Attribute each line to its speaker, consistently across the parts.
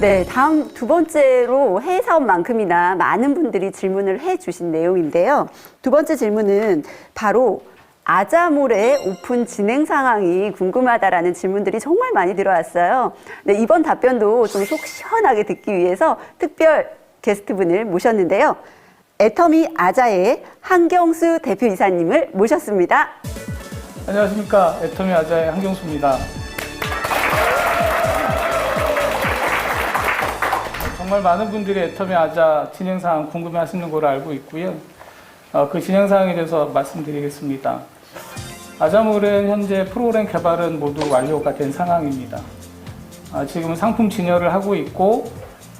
Speaker 1: 네, 다음 두 번째로 해외 사업만큼이나 많은 분들이 질문을 해 주신 내용인데요. 두 번째 질문은 바로 아자몰의 오픈 진행 상황이 궁금하다라는 질문들이 정말 많이 들어왔어요. 네, 이번 답변도 좀 속 시원하게 듣기 위해서 특별 게스트분을 모셨는데요. 애터미 아자의 한경수 대표이사님을 모셨습니다.
Speaker 2: 안녕하십니까 애터미 아자의 한경수입니다. 정말 많은 분들이 애터미 아자 진행 사항 궁금해하시는 걸로 알고 있고요. 어, 그 진행 사항에 대해서 말씀드리겠습니다. 아자몰은 현재 프로그램 개발은 모두 완료가 된 상황입니다. 아, 지금 상품 진열을 하고 있고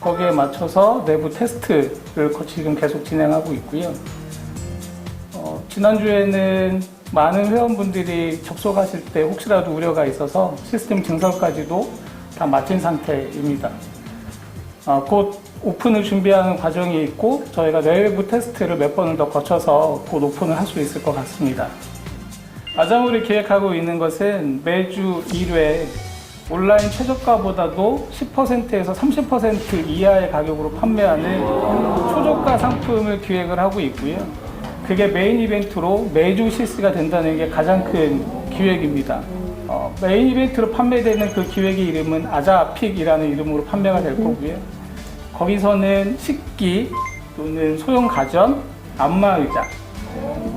Speaker 2: 거기에 맞춰서 내부 테스트를 거- 지금 계속 진행하고 있고요. 어, 지난주에는 많은 회원분들이 접속하실 때 혹시라도 우려가 있어서 시스템 증설까지도 다 마친 상태입니다. 어, 곧 오픈을 준비하는 과정이 있고 저희가 내부 테스트를 몇 번을 더 거쳐서 곧 오픈을 할 수 있을 것 같습니다. 아자몰이 기획하고 있는 것은 매주 1회 온라인 최저가보다도 10%에서 30% 이하의 가격으로 판매하는 초저가 상품을 기획을 하고 있고요. 그게 메인 이벤트로 매주 실시가 된다는 게 가장 큰 기획입니다. 어, 메인 이벤트로 판매되는 그 기획의 이름은 아자픽이라는 이름으로 판매가 될 거고요. 거기서는 식기 또는 소형 가전, 안마의자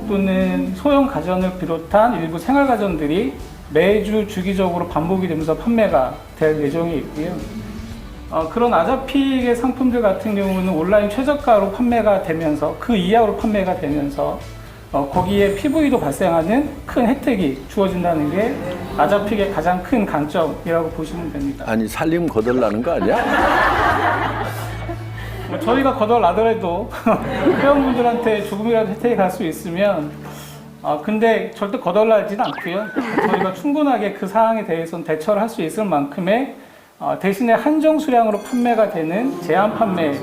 Speaker 2: 또는 소형 가전을 비롯한 일부 생활 가전들이 매주 주기적으로 반복이 되면서 판매가 될 예정이 있고요. 어, 그런 아자픽의 상품들 같은 경우는 온라인 최저가로 판매가 되면서 그 이하로 판매가 되면서 어, 거기에 PV도 발생하는 큰 혜택이 주어진다는 게 아자픽의 가장 큰 강점이라고 보시면 됩니다.
Speaker 3: 아니 살림 거덜나는 거 아니야?
Speaker 2: 뭐 저희가 거덜나더라도 회원분들한테 조금이라도 혜택이 갈 수 있으면 아 근데 절대 거덜나지는 않고요. 저희가 충분하게 그 사항에 대해서는 대처를 할 수 있을 만큼의 어, 대신에 한정 수량으로 판매가 되는 제한 판매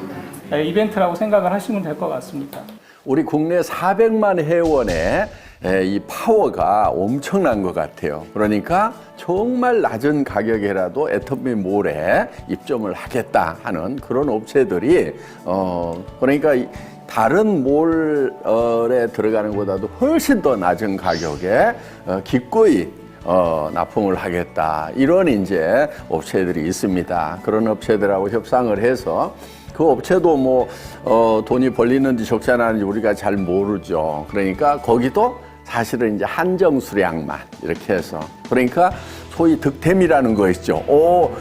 Speaker 2: 이벤트라고 생각을 하시면 될 것 같습니다.
Speaker 3: 우리 국내 400만 회원의 에, 이 파워가 엄청난 것 같아요. 그러니까 정말 낮은 가격이라도 애터미 몰에 입점을 하겠다 하는 그런 업체들이 어 그러니까 이 다른 몰에 들어가는 것보다도 훨씬 더 낮은 가격에 어, 기꺼이 어, 납품을 하겠다. 이런 이제 업체들이 있습니다. 그런 업체들하고 협상을 해서 그 업체도 뭐, 어, 돈이 벌리는지 적지 않은지 우리가 잘 모르죠. 그러니까 거기도 사실은 이제 한정 수량만 이렇게 해서. 그러니까 소위 득템이라는 거 있죠. 오,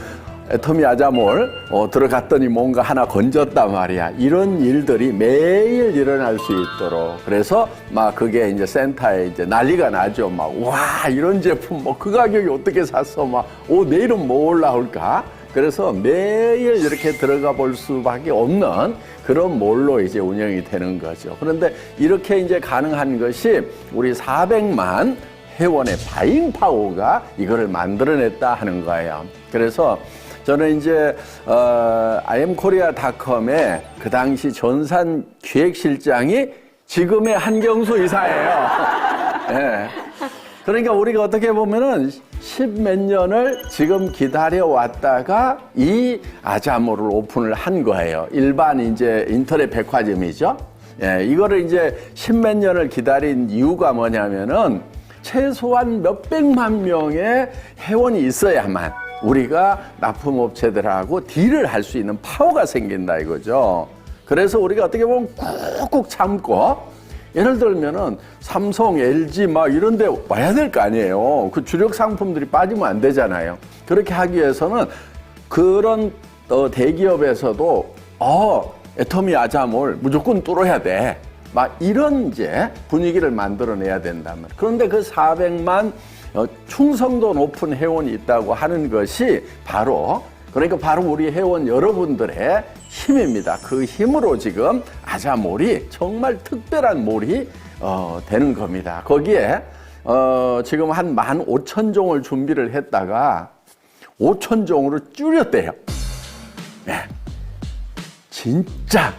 Speaker 3: 애터미 아자몰 어, 들어갔더니 뭔가 하나 건졌단 말이야. 이런 일들이 매일 일어날 수 있도록. 그래서 막 그게 이제 센터에 이제 난리가 나죠. 막 와 이런 제품 뭐 그 가격이 어떻게 샀어? 막오 내일은 뭐 올라올까? 그래서 매일 이렇게 들어가 볼 수밖에 없는 그런 몰로 이제 운영이 되는 거죠. 그런데 이렇게 이제 가능한 것이 우리 400만 회원의 바잉 파워가 이거를 만들어냈다 하는 거예요. 그래서 저는 이제 어, imkorea.com의 그 당시 전산 기획실장이 지금의 한경수 이사예요. 예. 그러니까 우리가 어떻게 보면은 십몇 년을 지금 기다려 왔다가 이 아자모를 오픈을 한 거예요. 일반 이제 인터넷 백화점이죠. 예, 이거를 이제 십몇 년을 기다린 이유가 뭐냐면은 최소한 몇백만 명의 회원이 있어야만 우리가 납품업체들하고 딜을 할 수 있는 파워가 생긴다 이거죠. 그래서 우리가 어떻게 보면 꾹꾹 참고 예를 들면은 삼성, LG 막 이런 데 와야 될 거 아니에요. 그 주력 상품들이 빠지면 안 되잖아요. 그렇게 하기 위해서는 그런 어, 대기업에서도 어, 애터미 아자몰 무조건 뚫어야 돼. 막 이런 이제 분위기를 만들어내야 말이에요. 그런데 그 400만 어, 충성도 높은 회원이 있다고 하는 것이 바로 그러니까 바로 우리 회원 여러분들의 힘입니다. 그 힘으로 지금 아자몰이 정말 특별한 몰이 어, 되는 겁니다. 거기에 어, 지금 한 15,000종을 준비를 했다가 5,000종으로 줄였대요. 네. 진짜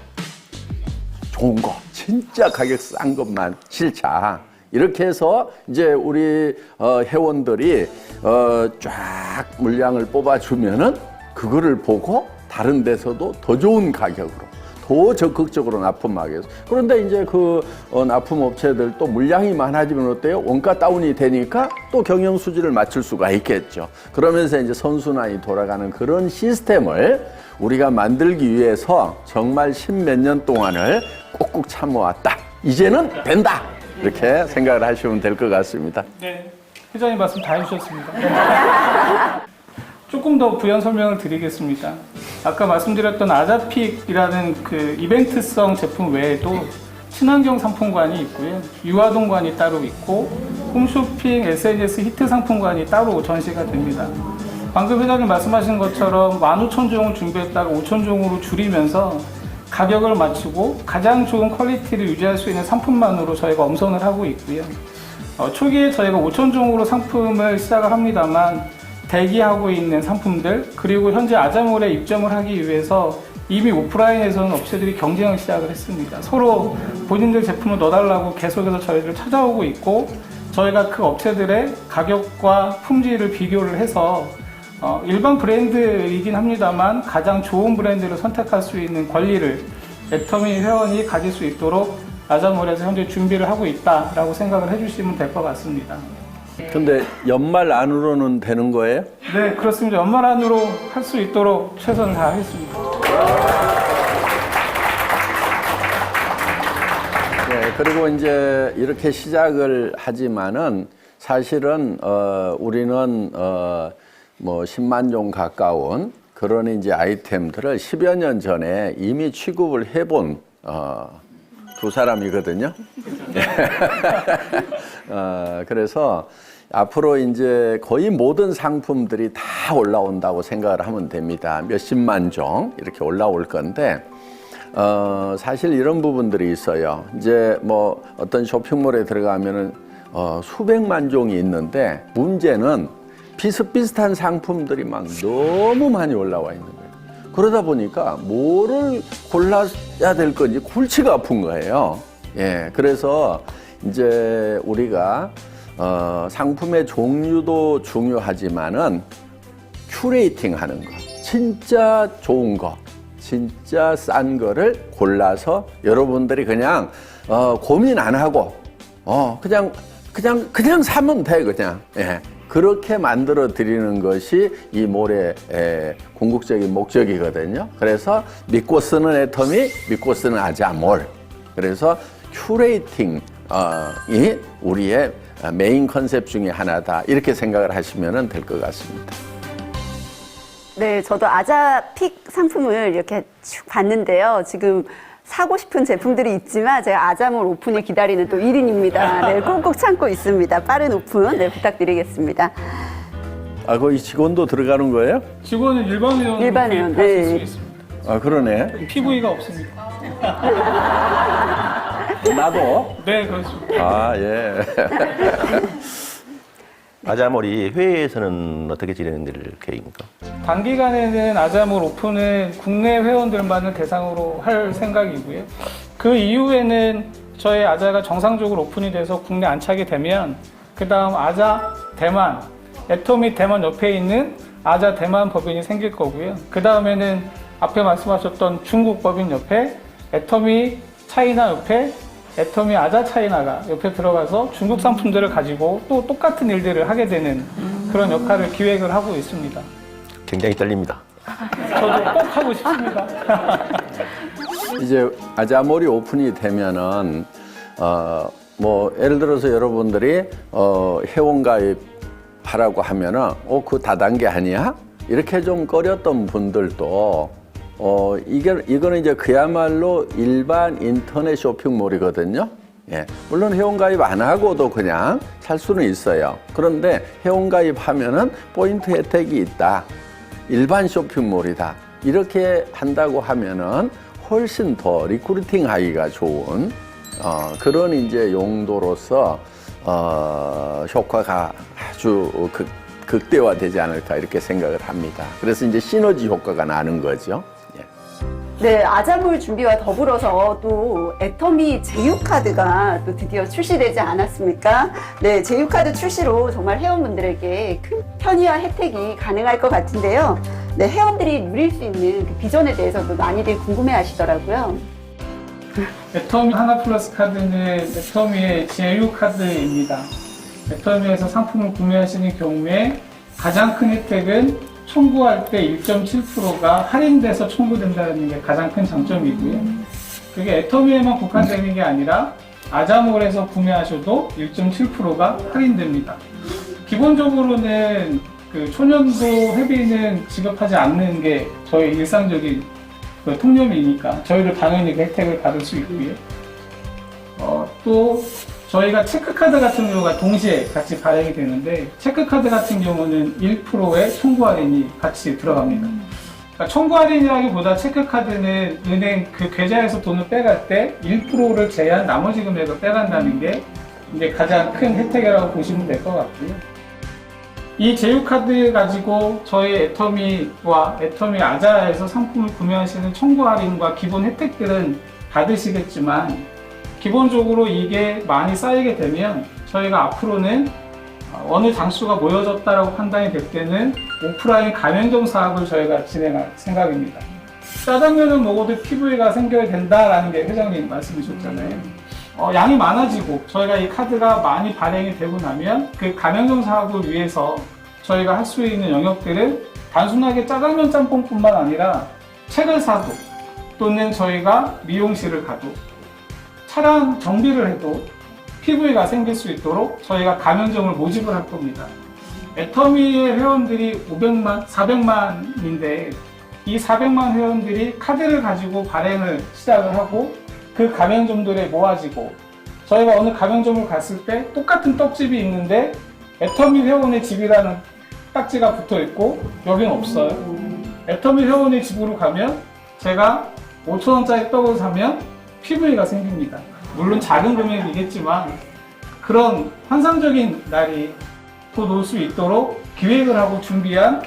Speaker 3: 좋은 거, 진짜 가격 싼 것만 실자. 이렇게 해서 이제 우리 어, 회원들이 어, 쫙 물량을 뽑아주면은 그거를 보고 다른 데서도 더 좋은 가격으로 더 적극적으로 납품하게 해서 그런데 이제 그 어, 납품 업체들 또 물량이 많아지면 어때요? 원가 다운이 되니까 또 경영 수지를 맞출 수가 있겠죠. 그러면서 이제 선순환이 돌아가는 그런 시스템을 우리가 만들기 위해서 정말 십몇 년 동안을 꾹꾹 참아왔다. 이제는 된다. 이렇게 생각을 하시면 될 것 같습니다.
Speaker 2: 네, 회장님 말씀 다 해주셨습니다. 조금 더 부연 설명을 드리겠습니다. 아까 말씀드렸던 아자픽이라는 그 이벤트성 제품 외에도 친환경 상품관이 있고요. 유아동관이 따로 있고 홈쇼핑, SNS 히트 상품관이 따로 전시가 됩니다. 방금 회장님 말씀하신 것처럼 15,000종을 준비했다가 5,000종으로 줄이면서 가격을 맞추고 가장 좋은 퀄리티를 유지할 수 있는 상품만으로 저희가 엄선을 하고 있고요. 어, 초기에 저희가 5,000종으로 상품을 시작을 합니다만 대기하고 있는 상품들 그리고 현재 아자몰에 입점을 하기 위해서 이미 오프라인에서는 업체들이 경쟁을 시작을 했습니다. 서로 본인들 제품을 넣어달라고 계속해서 저희를 찾아오고 있고 저희가 그 업체들의 가격과 품질을 비교를 해서 어, 일반 브랜드이긴 합니다만 가장 좋은 브랜드를 선택할 수 있는 권리를 애터미 회원이 가질 수 있도록 아자몰에서 현재 준비를 하고 있다라고 생각을 해주시면 될 것 같습니다.
Speaker 3: 근데 연말 안으로는 되는 거예요?
Speaker 2: 네, 그렇습니다. 연말 안으로 할 수 있도록 최선을 다하겠습니다.
Speaker 3: 네, 그리고 이제 이렇게 시작을 하지만은 사실은 어 우리는 어 뭐 10만 종 가까운 그런 이제 아이템들을 10여 년 전에 이미 취급을 해본 어 두 사람이거든요. 어 그래서 앞으로 이제 거의 모든 상품들이 다 올라온다고 생각을 하면 됩니다. 몇십만 종 이렇게 올라올 건데 어, 사실 이런 부분들이 있어요. 이제 뭐 어떤 쇼핑몰에 들어가면은 어, 수백만 종이 있는데 문제는 비슷비슷한 상품들이 막 너무 많이 올라와 있는 거예요. 그러다 보니까 뭐를 골라야 될 건지 골치가 아픈 거예요. 예, 그래서 이제 우리가 어, 상품의 종류도 중요하지만은 큐레이팅 하는 거. 진짜 좋은 거. 진짜 싼 거를 골라서 여러분들이 그냥 어, 고민 안 하고 어, 그냥 그냥 그냥 사면 돼 그냥 예. 그렇게 만들어 드리는 것이 이 몰의 에, 궁극적인 목적이거든요. 그래서 믿고 쓰는 애터미, 믿고 쓰는 아자몰. 그래서 큐레이팅 이 우리의 메인 컨셉 중에 하나다. 이렇게 생각을 하시면 될 것 같습니다.
Speaker 1: 네, 저도 아자픽 상품을 이렇게 쭉 봤는데요. 지금 사고 싶은 제품들이 있지만 제가 아자몰 오픈을 기다리는 또 1인입니다. 네, 꾹꾹 참고 있습니다. 빠른 오픈 네, 부탁드리겠습니다.
Speaker 3: 아, 거기 직원도 들어가는 거예요?
Speaker 2: 직원은 일반 회원
Speaker 1: 일반 회원, 네.
Speaker 2: 수 있습니다.
Speaker 3: 아, 그러네.
Speaker 2: PV가 없습니다.
Speaker 3: 나도?
Speaker 2: 네, 그렇습니다.
Speaker 3: 아, 예.
Speaker 4: 아자몰이 회의에서는 어떻게 진행될 계획입니까?
Speaker 2: 단기간에는 아자몰 오픈은 국내 회원들만을 대상으로 할 생각이고요. 그 이후에는 저희 아자가 정상적으로 오픈이 돼서 국내 안착이 되면 그 다음 아자 대만, 애토미 대만 옆에 있는 아자 대만 법인이 생길 거고요. 그 다음에는 앞에 말씀하셨던 중국 법인 옆에 애터미 차이나 옆에 애터미 아자 차이나가 옆에 들어가서 중국 상품들을 가지고 또 똑같은 일들을 하게 되는 그런 역할을 기획을 하고 있습니다.
Speaker 4: 굉장히 떨립니다.
Speaker 2: 저도 꼭 하고 싶습니다.
Speaker 3: 이제 아자몰이 오픈이 되면은 어 뭐 예를 들어서 여러분들이 어 회원 가입하라고 하면은 어그 다단계 아니야? 이렇게 좀 꺼렸던 분들도 어 이게 이거는 이제 그야말로 일반 인터넷 쇼핑몰이거든요. 예. 물론 회원 가입 안 하고도 그냥 살 수는 있어요. 그런데 회원 가입하면은 포인트 혜택이 있다. 일반 쇼핑몰이다. 이렇게 한다고 하면은 훨씬 더 리크루팅 하기가 좋은 어, 그런 이제 용도로서 어, 효과가 아주 극, 극대화되지 않을까 이렇게 생각을 합니다. 그래서 이제 시너지 효과가 나는 거죠. 예.
Speaker 1: 네, 아자몰 준비와 더불어서 또 애터미 제휴카드가 또 드디어 출시되지 않았습니까? 네, 제휴카드 출시로 정말 회원분들에게 큰 편의와 혜택이 가능할 것 같은데요. 네, 회원들이 누릴 수 있는 그 비전에 대해서도 많이들 궁금해 하시더라고요.
Speaker 2: 애터미 하나 플러스 카드는 애터미의 제휴 카드입니다. 애터미에서 상품을 구매하시는 경우에 가장 큰 혜택은 청구할 때 1.7%가 할인돼서 청구된다는 게 가장 큰 장점이고요. 그게 애터미에만 국한되는 게 아니라 아자몰에서 구매하셔도 1.7%가 할인됩니다. 기본적으로는 그 초년도 회비는 지급하지 않는 게 저희 일상적인 그 통념이니까 저희도 당연히 그 혜택을 받을 수 있고요. 어, 또 저희가 체크카드 같은 경우가 동시에 같이 발행이 되는데 체크카드 같은 경우는 1%의 청구 할인이 같이 들어갑니다. 그러니까 청구 할인이라기보다 체크카드는 은행 그 계좌에서 돈을 빼갈 때 1%를 제한 나머지 금액을 빼간다는 게 이제 가장 큰 혜택이라고 보시면 될 것 같고요. 이 제휴카드 가지고 저희 애터미와 애터미 아자에서 상품을 구매하시는 청구 할인과 기본 혜택들은 받으시겠지만 기본적으로 이게 많이 쌓이게 되면 저희가 앞으로는 어느 장수가 모여졌다라고 판단이 될 때는 오프라인 가맹점 사업을 저희가 진행할 생각입니다. 짜장면을 먹어도 피부가 생겨야 된다라는 게 회장님 말씀이셨잖아요. 어, 양이 많아지고 저희가 이 카드가 많이 발행이 되고 나면 그 가맹점 사업을 위해서 저희가 할 수 있는 영역들은 단순하게 짜장면 짬뽕뿐만 아니라 책을 사도 또는 저희가 미용실을 가도 차량 정비를 해도 피부가 생길 수 있도록 저희가 가맹점을 모집을 할 겁니다. 애터미의 회원들이 500만, 400만인데 이 400만 회원들이 카드를 가지고 발행을 시작을 하고 그 가맹점들에 모아지고 저희가 어느 가맹점을 갔을 때 똑같은 떡집이 있는데 애터미 회원의 집이라는 딱지가 붙어 있고 여기는 없어요. 애터미 회원의 집으로 가면 제가 5천원짜리 떡을 사면 PV가 생깁니다. 물론 작은 금액이겠지만 그런 환상적인 날이 또놀수 있도록 기획을 하고 준비한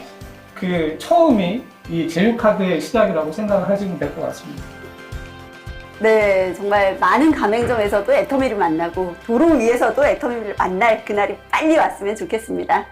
Speaker 2: 그 처음이 이 제휴카드의 시작이라고 생각을 하시면 될 것 같습니다.
Speaker 1: 네, 정말 많은 가맹점에서도 애터미를 만나고 도로 위에서도 애터미를 만날 그날이 빨리 왔으면 좋겠습니다.